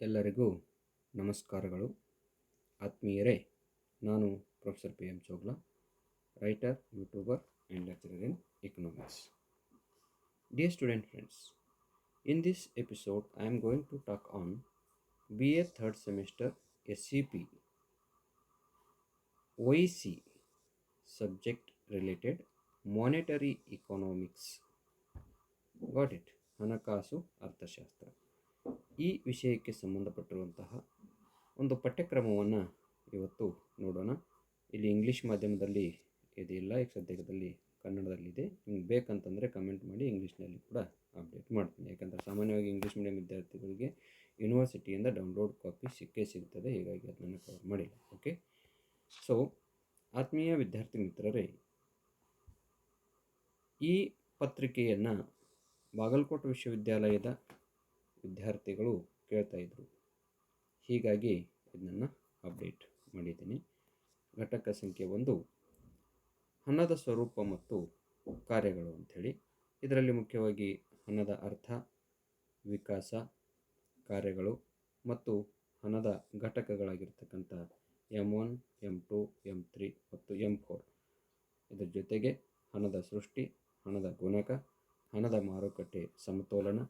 ಎಲ್ಲರಿಗೂ ನಮಸ್ಕಾರಗಳು ಆತ್ಮೀಯರೇ ನಾನು professor P M Chogla writer YouTuber and lecturer in economics. Dear student friends, in this episode I am going to talk on BA third semester SCP C subject related monetary economics. Got it ಹಣಕಾಸು ಅರ್ಥಶಾಸ್ತ್ರ ಈ ವಿಷಯಕ್ಕೆ ಸಂಬಂಧಪಟ್ಟಿರುವಂತಹ ಒಂದು ಪಠ್ಯಕ್ರಮವನ್ನು ಇವತ್ತು ನೋಡೋಣ. ಇಲ್ಲಿ English ಮಾಧ್ಯಮದಲ್ಲಿ ಇದಿಲ್ಲ ಈಗ ಸದ್ಯದಲ್ಲಿ ಕನ್ನಡದಲ್ಲಿದೆ. ನಿಮ್ಗೆ ಬೇಕಂತಂದರೆ ಕಮೆಂಟ್ ಮಾಡಿ ಇಂಗ್ಲೀಷ್ನಲ್ಲಿ ಕೂಡ ಅಪ್ಡೇಟ್ ಮಾಡ್ತೀನಿ. ಯಾಕಂದರೆ ಸಾಮಾನ್ಯವಾಗಿ ಇಂಗ್ಲೀಷ್ ಮೀಡಿಯಂ ವಿದ್ಯಾರ್ಥಿಗಳಿಗೆ ಯೂನಿವರ್ಸಿಟಿಯಿಂದ ಡೌನ್ಲೋಡ್ ಕಾಪಿ ಸಿಕ್ಕೇ ಸಿಗ್ತದೆ. ಹೀಗಾಗಿ ಅದನ್ನು ಕವರ್ ಮಾಡಿಲ್ಲ. ಓಕೆ ಸೊ ಆತ್ಮೀಯ ವಿದ್ಯಾರ್ಥಿ ಮಿತ್ರರೇ, ಈ ಪತ್ರಿಕೆಯನ್ನು ಬಾಗಲಕೋಟೆ ವಿಶ್ವವಿದ್ಯಾಲಯದ ವಿದ್ಯಾರ್ಥಿಗಳು ಕೇಳ್ತಾ ಇದ್ದರು ಹೀಗಾಗಿ ಇದನ್ನು ಅಪ್ಡೇಟ್ ಮಾಡಿದ್ದೀನಿ. ಘಟಕ ಸಂಖ್ಯೆ ಒಂದು, ಹಣದ ಸ್ವರೂಪ ಮತ್ತು ಕಾರ್ಯಗಳು ಅಂಥೇಳಿ. ಇದರಲ್ಲಿ ಮುಖ್ಯವಾಗಿ ಹಣದ ಅರ್ಥ, ವಿಕಾಸ, ಕಾರ್ಯಗಳು ಮತ್ತು ಹಣದ ಘಟಕಗಳಾಗಿರ್ತಕ್ಕಂಥ M one M two M three ಮತ್ತು ಎಂ ಫೋರ್ ಇದರ ಜೊತೆಗೆ ಹಣದ ಸೃಷ್ಟಿ, ಹಣದ ಗುಣಕ, ಹಣದ ಮಾರುಕಟ್ಟೆ ಸಮತೋಲನ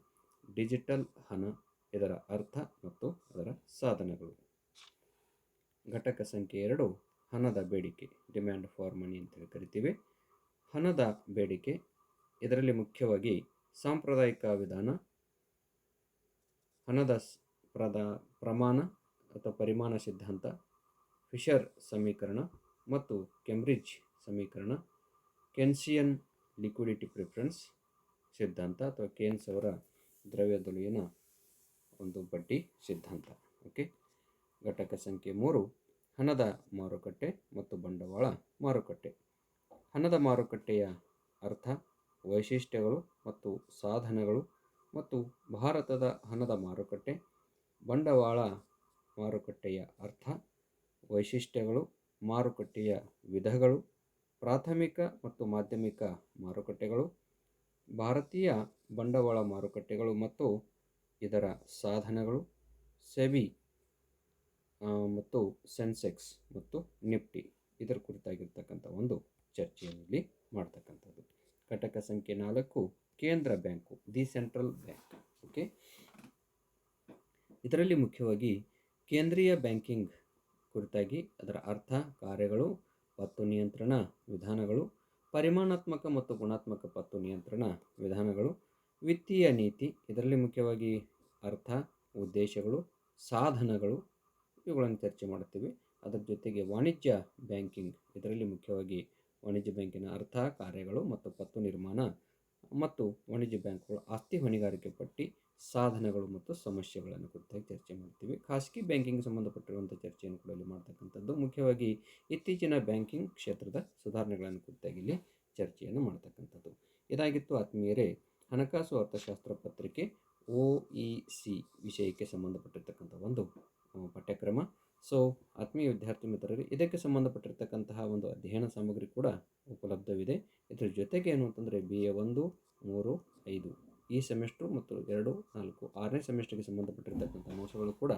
ಡಿಜಿಟಲ್ ಹಣ, ಇದರ ಅರ್ಥ ಮತ್ತು ಅದರ ಸಾಧನಗಳು. ಘಟಕ ಸಂಖ್ಯೆ ಎರಡು, ಹಣದ ಬೇಡಿಕೆ ಡಿಮ್ಯಾಂಡ್ ಫಾರ್ ಮನಿ ಅಂತೇಳಿ ಕರಿತೀವಿ. ಹಣದ ಬೇಡಿಕೆ, ಇದರಲ್ಲಿ ಮುಖ್ಯವಾಗಿ ಸಾಂಪ್ರದಾಯಿಕ ವಿಧಾನ, ಹಣದ ಪ್ರದ, ಪ್ರಮಾಣ ಅಥವಾ ಪರಿಮಾಣ ಸಿದ್ಧಾಂತ, ಫಿಶರ್ ಸಮೀಕರಣ ಮತ್ತು ಕೆಂಬ್ರಿಡ್ಜ್ ಸಮೀಕರಣ, ಕೆನ್ಸಿಯನ್ ಲಿಕ್ವಿಡಿಟಿ ಪ್ರಿಫರೆನ್ಸ್ ಸಿದ್ಧಾಂತ ಅಥವಾ ಕೇನ್ಸ್ ಅವರ ದ್ರವ್ಯದೊಲುವಿನ ಒಂದು ಬಡ್ಡಿ ಸಿದ್ಧಾಂತ. ಓಕೆ ಘಟಕ ಸಂಖ್ಯೆ ಮೂರು, ಹಣದ ಮಾರುಕಟ್ಟೆ ಮತ್ತು ಬಂಡವಾಳ ಮಾರುಕಟ್ಟೆ. ಹಣದ ಮಾರುಕಟ್ಟೆಯ ಅರ್ಥ, ವೈಶಿಷ್ಟ್ಯಗಳು ಮತ್ತು ಸಾಧನಗಳು ಮತ್ತು ಭಾರತದ ಹಣದ ಮಾರುಕಟ್ಟೆ, ಬಂಡವಾಳ ಮಾರುಕಟ್ಟೆಯ ಅರ್ಥ, ವೈಶಿಷ್ಟ್ಯಗಳು, ಮಾರುಕಟ್ಟೆಯ ವಿಧಗಳು, ಪ್ರಾಥಮಿಕ ಮತ್ತು ಮಾಧ್ಯಮಿಕ ಮಾರುಕಟ್ಟೆಗಳು ಭಾರತೀಯ ಬಂಡವಾಳ ಮಾರುಕಟ್ಟೆಗಳು ಮತ್ತು ಇದರ ಸಾಧನಗಳು, ಸೆಬಿ ಮತ್ತು ಸೆನ್ಸೆಕ್ಸ್ ಮತ್ತು ನಿಫ್ಟಿ ಇದರ ಕುರಿತಾಗಿರ್ತಕ್ಕಂಥ ಒಂದು ಚರ್ಚೆಯನ್ನು ಇಲ್ಲಿ ಮಾಡ್ತಕ್ಕಂಥದ್ದು. ಘಟಕ ಸಂಖ್ಯೆ ನಾಲ್ಕು, ಕೇಂದ್ರ bank, the central bank, okay? ಇದರಲ್ಲಿ ಮುಖ್ಯವಾಗಿ ಕೇಂದ್ರೀಯ ಬ್ಯಾಂಕಿಂಗ್ ಕುರಿತಾಗಿ ಅದರ ಅರ್ಥ, ಕಾರ್ಯಗಳು ಮತ್ತು ನಿಯಂತ್ರಣ ವಿಧಾನಗಳು ಪರಿಮಾಣಾತ್ಮಕ ಮತ್ತು ಗುಣಾತ್ಮಕ ಪತ್ತು ನಿಯಂತ್ರಣ ವಿಧಾನಗಳು, ವಿತ್ತೀಯ ನೀತಿ, ಇದರಲ್ಲಿ ಮುಖ್ಯವಾಗಿ ಅರ್ಥ, ಉದ್ದೇಶಗಳು, ಸಾಧನಗಳು, ಇವುಗಳನ್ನು ಚರ್ಚೆ ಮಾಡುತ್ತೇವೆ. ಅದರ ಜೊತೆಗೆ ವಾಣಿಜ್ಯ ಬ್ಯಾಂಕಿಂಗ್, ಇದರಲ್ಲಿ ಮುಖ್ಯವಾಗಿ ವಾಣಿಜ್ಯ ಬ್ಯಾಂಕಿನ ಅರ್ಥ, ಕಾರ್ಯಗಳು ಮತ್ತು ಪತ್ತು ನಿರ್ಮಾಣ ಮತ್ತು ವಾಣಿಜ್ಯ ಬ್ಯಾಂಕ್ಗಳು ಆಸ್ತಿ ಹೊಣೆಗಾರಿಕೆ ಪಟ್ಟಿ ಸಾಧನಗಳು ಮತ್ತು ಸಮಸ್ಯೆಗಳನ್ನು ಕುರಿತಾಗಿ ಚರ್ಚೆ ಮಾಡ್ತೀವಿ. ಖಾಸಗಿ ಬ್ಯಾಂಕಿಂಗ್ ಸಂಬಂಧಪಟ್ಟಿರುವಂಥ ಚರ್ಚೆಯನ್ನು ಕೂಡ ಇಲ್ಲಿ ಮಾಡ್ತಕ್ಕಂಥದ್ದು. ಮುಖ್ಯವಾಗಿ ಇತ್ತೀಚಿನ ಬ್ಯಾಂಕಿಂಗ್ ಕ್ಷೇತ್ರದ ಸುಧಾರಣೆಗಳನ್ನು ಕುರಿತಾಗಿ ಇಲ್ಲಿ ಚರ್ಚೆಯನ್ನು ಮಾಡ್ತಕ್ಕಂಥದ್ದು. ಇದಾಗಿತ್ತು ಆತ್ಮೀಯರೇ, ಹಣಕಾಸು ಅರ್ಥಶಾಸ್ತ್ರ ಪತ್ರಿಕೆ ಒ ಇ ಸಿ ವಿಷಯಕ್ಕೆ ಸಂಬಂಧಪಟ್ಟಿರ್ತಕ್ಕಂಥ ಒಂದು ಪಠ್ಯಕ್ರಮ. ಸೊ, ಆತ್ಮೀಯ ವಿದ್ಯಾರ್ಥಿ ಮಿತ್ರರೇ, ಇದಕ್ಕೆ ಸಂಬಂಧಪಟ್ಟಿರ್ತಕ್ಕಂತಹ ಒಂದು ಅಧ್ಯಯನ ಸಾಮಗ್ರಿ ಕೂಡ ಉಪಲಬ್ಧವಿದೆ. ಇದರ ಜೊತೆಗೆ ಏನು ಅಂತಂದರೆ ಬಿ ಎ ಒಂದು, ಮೂರು, ಐದು. ಈ ಸೆಮೆಸ್ಟ್ರು ಮತ್ತು ಎರಡು, ನಾಲ್ಕು, ಆರನೇ ಸೆಮೆಸ್ಟ್ರಿಗೆ ಸಂಬಂಧಪಟ್ಟಿರ್ತಕ್ಕಂಥ ಅಂಶಗಳು ಕೂಡ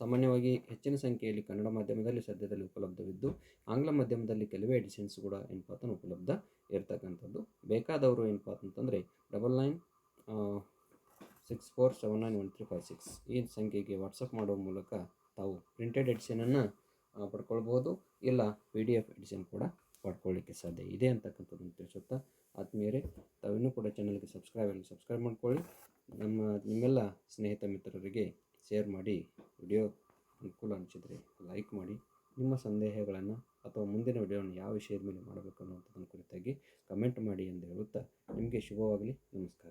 ಸಾಮಾನ್ಯವಾಗಿ ಹೆಚ್ಚಿನ ಸಂಖ್ಯೆಯಲ್ಲಿ ಕನ್ನಡ ಮಾಧ್ಯಮದಲ್ಲಿ ಸದ್ಯದಲ್ಲಿ ಉಪಲಬ್ಧವಿದ್ದು, ಆಂಗ್ಲ ಮಾಧ್ಯಮದಲ್ಲಿ ಕೆಲವೇ ಎಡಿಷನ್ಸ್ ಕೂಡ ಏನಪ್ಪ ಉಪಲಬ್ಧ ಇರ್ತಕ್ಕಂಥದ್ದು. ಬೇಕಾದವರು ಏನಪ್ಪ ಅಂತಂದರೆ double nine six four seven nine one three five six ಈ ಸಂಖ್ಯೆಗೆ ವಾಟ್ಸಪ್ ಮಾಡುವ ಮೂಲಕ ತಾವು ಪ್ರಿಂಟೆಡ್ ಎಡಿಷನನ್ನು ಪಡ್ಕೊಳ್ಬೋದು. ಇಲ್ಲ ಪಿ ಡಿ ಎಫ್ ಎಡಿಷನ್ ಕೂಡ ಪಡ್ಕೊಳ್ಳಿಕ್ಕೆ ಸಾಧ್ಯ ಇದೆ ಅಂತಕ್ಕಂಥದ್ದನ್ನು ತಿಳಿಸುತ್ತಾ, ಆತ್ಮೀಯರೇ, ತಾವಿನ್ನೂ ಕೂಡ ಚಾನಲ್ಗೆ ಸಬ್ಸ್ಕ್ರೈಬ್ ಆಗಿ ಸಬ್ಸ್ಕ್ರೈಬ್ ಮಾಡ್ಕೊಳ್ಳಿ. ನಮ್ಮ ನಿಮ್ಮೆಲ್ಲ ಸ್ನೇಹಿತ ಮಿತ್ರರಿಗೆ ಶೇರ್ ಮಾಡಿ ವಿಡಿಯೋ ಅನುಕೂಲ ಅನಿಸಿದರೆ ಲೈಕ್ ಮಾಡಿ. ನಿಮ್ಮ ಸಂದೇಹಗಳನ್ನು ಅಥವಾ ಮುಂದಿನ ವಿಡಿಯೋವನ್ನು ಯಾವ ವಿಷಯದ ಮೇಲೆ ಮಾಡಬೇಕು ಅನ್ನುವಂಥದ್ದನ್ನು ಕುರಿತಾಗಿ ಕಮೆಂಟ್ ಮಾಡಿ ಎಂದು ಹೇಳುತ್ತಾ, ನಿಮಗೆ ಶುಭವಾಗಲಿ, ನಮಸ್ಕಾರ.